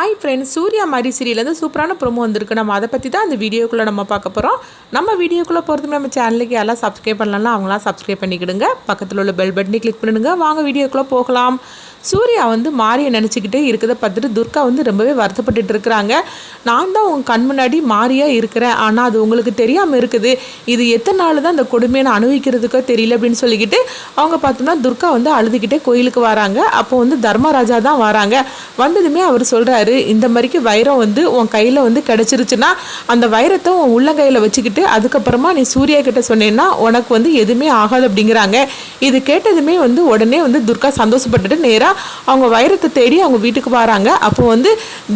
Hi friends Surya மாதிரி சீரியலேருந்து சூப்பரான promo வந்திருக்கு. நம்ம அதை பற்றி தான் அந்த வீடியோக்குள்ளே நம்ம பார்க்க போகிறோம் நம்ம வீடியோக்குள்ளே போகிறதுக்கு நம்ம சேனலுக்கு யாரெல்லாம் சப்ஸ்கிரைப் பண்ணலாம் அவங்களாம் சப்ஸ்கிரைப் பண்ணிக்கிடுங்க. பக்கத்தில் உள்ள பெல் பட்டனை கிளிக் பண்ணிடுங்க. வாங்க வீடியோக்குள்ளே போகலாம். சூர்யா வந்து மாரியை நினச்சிக்கிட்டே இருக்கிறத பார்த்துட்டு துர்கா வந்து ரொம்பவே வருத்தப்பட்டுட்டு இருக்கிறாங்க. நான் தான் உங்கள் கண் முன்னாடி மாரியாக இருக்கிறேன். ஆனால் அது உங்களுக்கு தெரியாமல் இருக்குது. இது எத்தனை நாள் தான் அந்த கொடுமையை நான் அனுபவிக்கிறதுக்கோ தெரியல அப்படின்னு சொல்லிக்கிட்டு அவங்க பார்த்தோம்னா துர்கா வந்து அழுதுகிட்டே கோயிலுக்கு வராங்க. அப்போ வந்து தர்மராஜா தான் வராங்க. வந்ததுமே அவர் சொல்கிறாரு இந்த மாதிரிக்கு வைரம் வந்து உன் கையில் வந்து கிடச்சிருச்சுன்னா அந்த வைரத்தை உன் உள்ளங்கையில் வச்சுக்கிட்டு அதுக்கப்புறமா நீ சூர்யா கிட்ட சொன்னேன்னா உனக்கு வந்து எதுவுமே ஆகாது அப்படிங்கிறாங்க. இது கேட்டதுமே வந்து உடனே வந்து துர்கா சந்தோஷப்பட்டுட்டு நேராக அவங்க வைரத்தை தேடி அவங்க வீட்டுக்கு வராங்க. அப்போ வந்து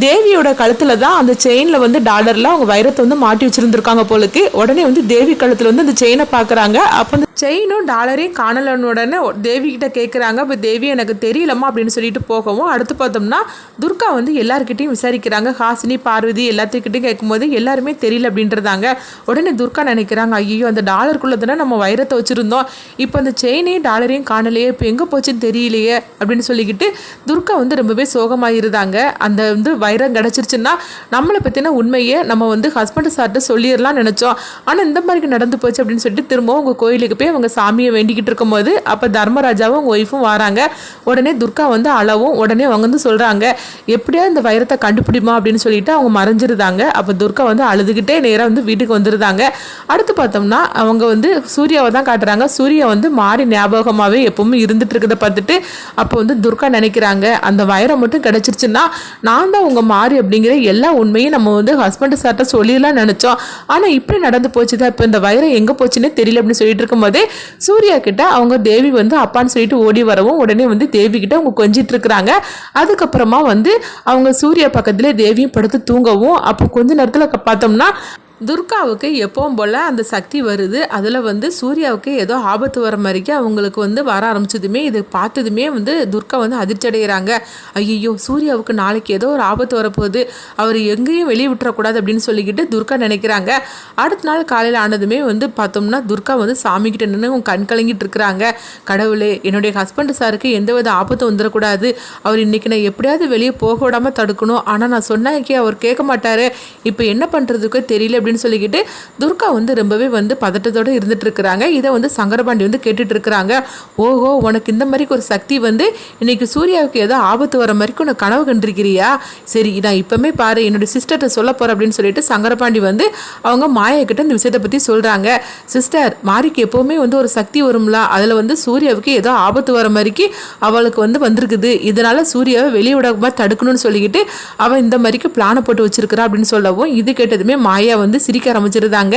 தேவியோட கழுத்தில் தான் அந்த செயினில் வந்து டாலரில் அவங்க வைரத்தை வந்து மாட்டி வச்சுருந்துருக்காங்க போலுக்கு உடனே வந்து தேவி கழுத்தில் வந்து அந்த செயினை பார்க்குறாங்க அப்போ அந்த செயினும் டாலரையும் காணலன்னு உடனே தேவி கேட்குறாங்க இப்போ தேவி எனக்கு தெரியலம்மா அப்படின்னு சொல்லிட்டு போகவும் அடுத்து பார்த்தோம்னா துர்கா வந்து எல்லாருக்கிட்டையும் விசாரிக்கிறாங்க. ஹாசினி பார்வதி எல்லாத்துக்கிட்டையும் கேட்கும்போது எல்லாருமே தெரியல அப்படின்றதாங்க. உடனே துர்கா நினைக்கிறாங்க ஐயோ அந்த டாலருக்குள்ளே தானே நம்ம வைரத்தை வச்சுருந்தோம். இப்போ அந்த செயினையும் டாலரையும் காணலையே இப்போ எங்கே போச்சுன்னு தெரியலையே அப்படின்னு சொல்லி சொல்லிக்கிட்டு துர்கா வந்து ரொம்பவே சோகமாயிருந்தாங்க. அந்த வந்து வைரம் கிடச்சிருச்சுன்னா நம்மளை பற்றின உண்மையை நம்ம வந்து ஹஸ்பண்ட் சார்கிட்ட சொல்லிடலாம் நினச்சோம். ஆனால் இந்த மாதிரி நடந்து போச்சு அப்படின்னு சொல்லிட்டு திரும்பவும் அவங்க கோயிலுக்கு போய் அவங்க சாமியை வேண்டிக்கிட்டு இருக்கும்போது அப்போ தர்மராஜாவும் உங்கள் ஒய்ஃபும் வராங்க. உடனே துர்கா வந்து அளவும் உடனே அவங்க வந்து சொல்கிறாங்க எப்படியா இந்த வைரத்தை கண்டுபிடிமா? அப்படின்னு சொல்லிட்டு அவங்க மறைஞ்சிருந்தாங்க. அப்போ துர்கா வந்து அழுதுகிட்டே நேராக வந்து வீட்டுக்கு வந்துருந்தாங்க. அடுத்து பார்த்தோம்னா அவங்க வந்து சூர்யாவை தான் காட்டுறாங்க. சூர்யா வந்து மாறி ஞாபகமாகவே எப்பவுமே இருந்துட்டு இருக்கிறத பார்த்துட்டு அப்போ வந்து துர்கா நினைக்கிறாங்க. அந்த வயரை மட்டும் கிடச்சிருச்சுன்னா நான் தான் உங்கள் மாறி அப்படிங்கிற எல்லா உண்மையும் நம்ம வந்து ஹஸ்பண்ட் சார்ட்ட சொல்லிடலாம் நினச்சோம். ஆனால் இப்படி நடந்து போச்சு தான் இப்போ இந்த வயரை எங்கே போச்சுன்னே தெரியல அப்படின்னு சொல்லிட்டு இருக்கும்போதே சூர்யா கிட்ட அவங்க தேவி வந்து அப்பான்னு சொல்லிட்டு ஓடி வரவும் உடனே வந்து தேவி கிட்ட அவங்க கொஞ்சிட்டு இருக்கிறாங்க. அதுக்கப்புறமா வந்து அவங்க சூர்யா பக்கத்துல தேவியும் படுத்து தூங்கவும் அப்போ கொஞ்ச நேரத்தில் பார்த்தோம்னா துர்காவுக்கு எப்பவும் போல் அந்த சக்தி வருது. அதில் வந்து சூர்யாவுக்கு ஏதோ ஆபத்து வர மாதிரிக்கு அவங்களுக்கு வந்து வர ஆரம்பிச்சதுமே இது பார்த்ததுமே வந்து துர்கா வந்து அதிர்ச்சி அடைகிறாங்க. ஐயோ சூர்யாவுக்கு நாளைக்கு ஏதோ ஒரு ஆபத்து வரப்போகுது. அவர் எங்கேயும் வெளியே விட்டுறக்கூடாது அப்படின்னு சொல்லிக்கிட்டு துர்கா நினைக்கிறாங்க. அடுத்த நாள் காலையில் ஆனதுமே வந்து பார்த்தோம்னா துர்கா வந்து சாமிக்கிட்ட நின்று கண் கலங்கிட்டு இருக்கிறாங்க. கடவுளே என்னுடைய ஹஸ்பண்ட் சாருக்கு எந்தவித ஆபத்தும் வந்துடக்கூடாது அவர் இன்றைக்கி நான் எப்படியாவது வெளியே போக விடாமல் தடுக்கணும். ஆனால் நான் சொன்னாக்கே அவர் கேட்க மாட்டார். இப்போ என்ன பண்ணுறதுக்கோ தெரியல அப்படின்னு சொல்லிக்கிட்டு துர்கா வந்து ரொம்பவே வந்து பதட்டத்தோடு இருந்துட்டு இருக்கிறாங்க இதை வந்து சங்கரபாண்டி வந்து கேட்டுட்டு இருக்கிறாங்க ஓஹோ உனக்கு இந்த மாதிரி ஒரு சக்தி வந்து இன்னைக்கு சூர்யாவுக்கு ஏதோ ஆபத்து வர மாதிரி உனக்கு கனவு கண்டிருக்கிறியா? சரி நான் இப்பவுமே பாரு என்னுடைய சிஸ்டர்கிட்ட சொல்ல போறேன் அப்படின்னு சொல்லிட்டு சங்கரபாண்டி வந்து அவங்க மாயா இந்த விஷயத்தை பற்றி சொல்கிறாங்க சிஸ்டர் மாரிக்கு எப்போவுமே வந்து ஒரு சக்தி வரும்ல. அதில் வந்து சூர்யாவுக்கு ஏதோ ஆபத்து வர மாதிரிக்கு அவளுக்கு வந்து வந்திருக்குது. இதனால சூர்யாவை வெளியே விடாம தடுக்கணும்னு சொல்லிக்கிட்டு அவன் இந்த மாதிரிக்கு பிளானை போட்டு வச்சிருக்கிறா அப்படின்னு சொல்லவும் இது கேட்டதுமே மாயா வந்து சிரிக்க ஆரம்பிச்சிருந்தாங்க.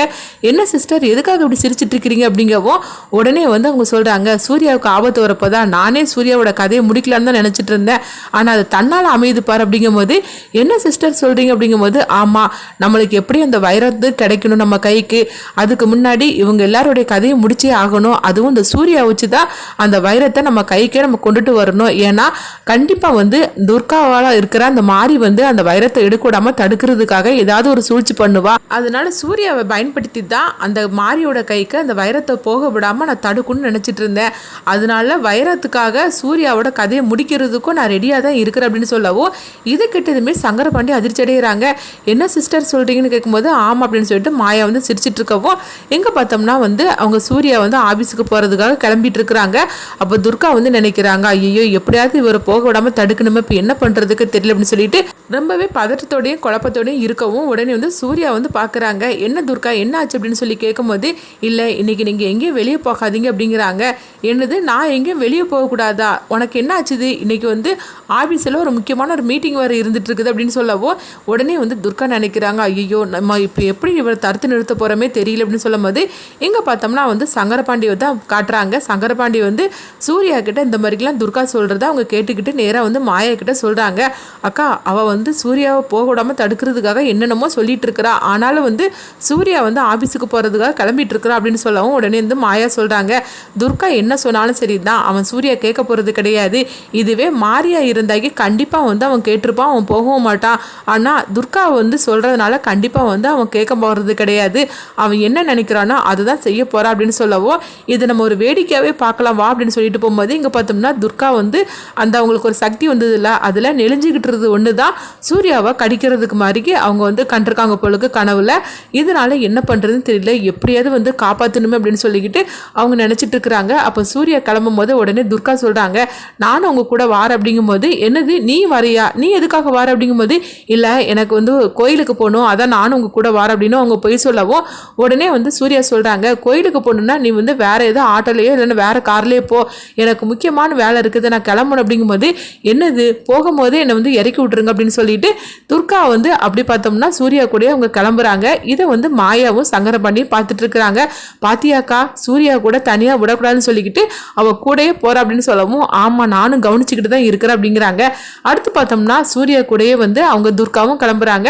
என்ன சிஸ்டர் எதுக்காக இப்படி சிரிச்சிட்டு இருக்கிறீங்க? அப்படிங்கவும் உடனே வந்து அவங்க சொல்றாங்க சூர்யாவுக்கு ஆபத்து வரப்போ தான் நானே சூர்யாவோட கதையை முடிக்கலான்னு தான் நினச்சிட்டு இருந்தேன். ஆனால் அது தன்னால் அமையுது பாரு அப்படிங்கும்போது என்ன சிஸ்டர் சொல்றீங்க? அப்படிங்கும்போது ஆமா நம்மளுக்கு எப்படி அந்த வைரத்து கிடைக்கணும் நம்ம கைக்கு. அதுக்கு முன்னாடி இவங்க எல்லாருடைய கதையை முடிச்சே ஆகணும். அதுவும் இந்த சூர்யா வச்சு தான் அந்த வைரத்தை நம்ம கைக்கே நம்ம கொண்டுட்டு வரணும். ஏன்னா கண்டிப்பாக வந்து துர்காவால இருக்கிற அந்த மாறி வந்து அந்த வைரத்தை எடுக்க தடுக்கிறதுக்காக ஏதாவது ஒரு சூழ்ச்சி பண்ணுவா. அது அதனால் சூர்யாவை பயன்படுத்தி தான் அந்த மாரியோட கைக்கு அந்த வைரத்தை போக விடாமல் நான் தடுக்கணும்னு நினச்சிட்டு இருந்தேன். அதனால வைரத்துக்காக சூர்யாவோட கதையை முடிக்கிறதுக்கும் நான் ரெடியாக தான் இருக்கிறேன் அப்படின்னு சொல்லவும் இது கிட்டதுமே சங்கரபாண்டி அதிர்ச்சி அடைகிறாங்க என்ன சிஸ்டர் சொல்கிறீங்கன்னு கேட்கும்போது ஆமாம் அப்படின்னு சொல்லிட்டு மாயா வந்து சிரிச்சிட்டு இருக்கவும் எங்கே பார்த்தோம்னா வந்து அவங்க சூர்யா வந்து ஆஃபீஸுக்கு போகிறதுக்காக கிளம்பிட்டு இருக்கிறாங்க. அப்போ துர்கா வந்து நினைக்கிறாங்க ஐயோ எப்படியாவது இவரை போக விடாமல் தடுக்கணுமே இப்போ என்ன பண்ணுறதுக்கு தெரியல அப்படின்னு சொல்லிட்டு ரொம்பவே பதற்றத்தோடையும் குழப்பத்தோடையும் இருக்கவும் உடனே வந்து சூர்யா வந்து பார்க்குறாங்க. என்ன துர்கா என்ன ஆச்சு அப்படின்னு சொல்லி கேட்கும்போது இல்லை இன்றைக்கி நீங்கள் எங்கேயும் வெளியே போகாதீங்க அப்படிங்கிறாங்க. என்னது நான் எங்கேயும் வெளியே போகக்கூடாதா? உனக்கு என்ன ஆச்சுது இன்றைக்கி வந்து ஆஃபீஸில் ஒரு முக்கியமான ஒரு மீட்டிங் வேறு இருந்துட்டு இருக்குது அப்படின்னு சொல்லவோ உடனே வந்து துர்கா நினைக்கிறாங்க. ஐயோ நம்ம இப்போ எப்படி இவரை தடுத்து நிறுத்த போகிறோமே தெரியல அப்படின்னு சொல்லும்போது எங்கே பார்த்தோம்னா வந்து சங்கரபாண்டியை தான் காட்டுறாங்க. சங்கரபாண்டி வந்து சூர்யா கிட்ட இந்த மாதிரிலாம் துர்கா சொல்கிறத அவங்க கேட்டுக்கிட்டு நேராக வந்து மாயா கிட்ட சொல்கிறாங்க அக்கா அவள் வந்து சூர்யாவை போக விடாமல் தடுக்கிறதுக்காக என்னென்னமோ சொல்லிட்டு இருக்கிறா ஆனாலும் வந்து சூர்யா வந்து ஆஃபீஸுக்கு போகிறதுக்காக கிளம்பிட்டு இருக்கிறா அப்படின்னு சொல்லவும் உடனே வந்து மாயா சொல்கிறாங்க துர்கா என்ன சொன்னாலும் சரி தான் அவன் சூர்யா கேட்க போகிறது கிடையாது. இதுவே மாரியா இருந்தாக்கி கண்டிப்பாக வந்து அவன் கேட்டிருப்பான் அவன் போகவும் மாட்டான். ஆனால் துர்கா வந்து சொல்கிறதுனால கண்டிப்பாக வந்து அவன் கேட்க போகிறது கிடையாது. அவன் என்ன நினைக்கிறானோ அதுதான் செய்ய போகிறா அப்படின்னு சொல்லவோ இதை நம்ம ஒரு வேடிக்கையாகவே பார்க்கலாம் வா அப்படின்னு சொல்லிட்டு போகும்போது இங்கே பார்த்தோம்னா துர்கா வந்து அந்த அவங்களுக்கு ஒரு சக்தி வந்தது இல்லை அதில் நெளிஞ்சிக்கிட்டுறது ஒன்று தான் சூர்யாவை கடிக்கிறதுக்கு மாதிரிக்கு அவங்க வந்து கண்டிருக்காங்க பொழுது கனவுல. இதனால என்ன பண்ணுறதுன்னு தெரியல. எப்படியாவது வந்து காப்பாற்றணுமே அப்படின்னு சொல்லிக்கிட்டு அவங்க நினச்சிட்டு இருக்கிறாங்க. அப்போ சூர்யா கிளம்பும் போது உடனே துர்கா சொல்கிறாங்க நானும் அவங்க கூட வார அப்படிங்கும்போது என்னது நீ வரையா? நீ எதுக்காக வார? அப்படிங்கும்போது இல்லை எனக்கு வந்து கோயிலுக்கு போகணும். அதான் நானும் உங்கள் கூட வார அப்படின்னு அவங்க போய் சொல்லவும் உடனே வந்து சூர்யா சொல்கிறாங்க கோயிலுக்கு போகணுன்னா நீ வந்து வேறு ஏதோ ஆட்டோலையோ இல்லைன்னா வேறு கார்லேயோ போ. எனக்கு முக்கியமான வேலை இருக்குது. நான் கிளம்பணும் அப்படிங்கும்போது என்னது? போகும்போது என்னை வந்து இறக்கி விட்டுருங்க அப்படின்னு சொல்லிட்டு துர்கா வந்து அப்படி பார்த்தோம்னா சூர்யா கூட அவங்க கிளம்புறாங்க. இதை வந்து மாயாவும் சங்கரம் பண்ணி பார்த்துட்டு இருக்கிறாங்க பாத்தியாக்கா சூர்யா கூட தனியாக விடக்கூடாதுன்னு சொல்லிக்கிட்டு அவள் கூடயே போகிறா அப்படின்னு சொல்லவும் ஆமாம் நானும் கவனிச்சுக்கிட்டு தான் இருக்கிறேன் அப்படிங்கிறாங்க. அடுத்து பார்த்தோம்னா சூர்யா கூடயே வந்து அவங்க துர்காவும் கிளம்புறாங்க.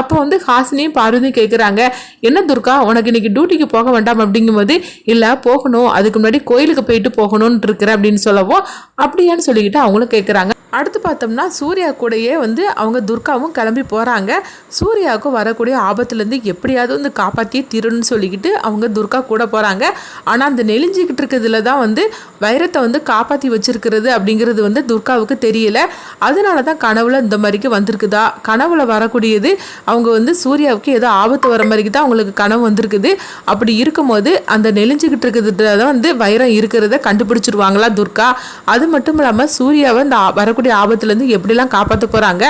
அப்போ வந்து ஹாசினியும் பார்வதியும் கேட்குறாங்க என்ன துர்கா உனக்கு இன்னைக்கு டியூட்டிக்கு போக வேண்டாம் அப்படிங்கும்போது இல்லை போகணும். அதுக்கு முன்னாடி கோயிலுக்கு போயிட்டு போகணும்னு இருக்கிறேன் அப்படின்னு சொல்லவும் அப்படியான்னு சொல்லிக்கிட்டு அவங்களும் கேட்குறாங்க அடுத்து பார்த்தோம்னா சூர்யா கூடயே வந்து அவங்க துர்காவும் கிளம்பி போகிறாங்க சூர்யாவுக்கும் வரக்கூடிய ஆபத்துலேருந்து எப்படியாவது வந்து காப்பாற்றியே தீரணும்னு சொல்லிக்கிட்டு அவங்க துர்கா கூட போகிறாங்க ஆனால் அந்த நெலிஞ்சிக்கிட்டு இருக்கிறதுல தான் வந்து வைரத்தை வந்து காப்பாற்றி வச்சிருக்கிறது அப்படிங்கிறது வந்து துர்காவுக்கு தெரியல. அதனால தான் கனவுல இந்த மாதிரிக்கு வந்திருக்குதா? கனவுல வரக்கூடியது அவங்க வந்து சூர்யாவுக்கு ஏதோ ஆபத்து வர மாதிரிக்கு தான் அவங்களுக்கு கனவு வந்திருக்குது. அப்படி இருக்கும்போது அந்த நெலிஞ்சிக்கிட்டு இருக்கிறதுல தான் வந்து வைரம் இருக்கிறத கண்டுபிடிச்சிருவாங்களா துர்கா? அது மட்டும் இல்லாமல் சூர்யாவை இந்த வரக்கூடிய எப்படி ஆபத்துலேருந்து எப்படிலாம் காப்பாற்ற போகிறாங்க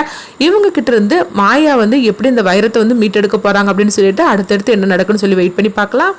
இவங்க கிட்ட இருந்து மாயா வந்து எப்படி இந்த வைரத்தை வந்து மீட்டெடுக்க போகிறாங்க அப்படின்னு சொல்லிட்டு அடுத்தடுத்து என்ன நடக்குன்னு சொல்லி வெயிட் பண்ணி பார்க்கலாம்.